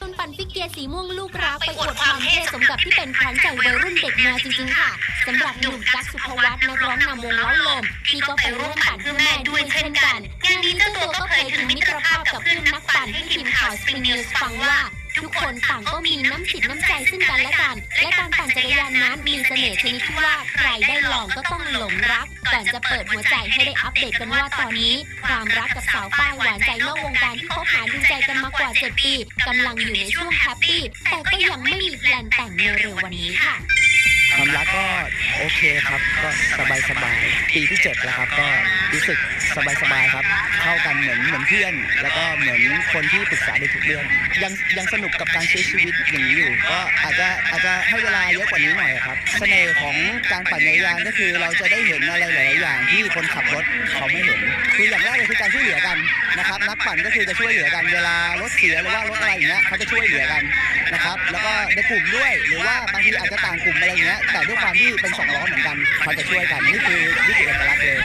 ตุนปั่นฟิกเกียร์สีม่วงลูกรักไปอวดความเท่สมกับที่เป็นขวัญใจวัยรุ่นเด็กแนวจริงๆค่ะสำหรับหนุ่มกั๊กสุภวัฒน์นักร้องนำวงเล้าลมที่ก็ไปร่วมปั่นเพื่อแม่ด้วยเช่นกันงานนี้เจ้าตัวก็เผยถึงมิตรภาพกับเพื่อนนักปั่นให้ทีมข่าว Spring News ฟังว่าทุกคนต่างก็มีน้ำจิตน้ำใจซึ่งกันและกัน และการปั่นจักรยานนั้นมีเสน่ห์ชนิดที่ว่าใครได้ลองก็ต้องหลงรัก ก่อนจะเปิดหัวใจให้ได้อัปเดตกันว่าตอนนี้ ความรักกับสาวป้ายหวานใจนอกวงการที่คบหาดูใจกันมาก ว่า 7 ปีกำลังอยู่ในช่วงแฮปปี้แต่ก็ยังไม่มีแพลนแต่งในเร็ววันนี้ค่ะความรักก็โอเคครับก็สบายสบายๆปีที่เจ็ดแล้วครับก็รู้สึกสบายสบายๆครับ เข้ากันเหมือนเหมือนเพื่อน แล้วก็เหมือนคนที่ปรึกษาในทุกเรื่องยังยังสนุกกับการใช้ชีวิตอย่างนี้อยู่ ก็อาจจะอาจจะให้เวลาเยอะกว่านี้หน่อยครับเสน่ห์ของการปั่นจักรยานก็คือเราจะได้เห็นอะไรหลายอย่างที่คนขับรถเขาไม่เห็นคืออย่ วยเหลือกันนะครับนักปั่นก็คือจะช่วยเหลือกันเวลารถเสียหรือว่ารถอะไรอย่างเงี้ยเขาจะช่วยเหลือกันนะครับแล้วก็ในกลุ่มด้วยหรือว่าบางทีอาจจะต่างกลุ่มอะไรอย่างเงี้ยแต่ด้วยความที่เป็นสองล้อเหมือนกันเขาจะช่วยกันนี่คือวิธีเอกลักษณ์เลย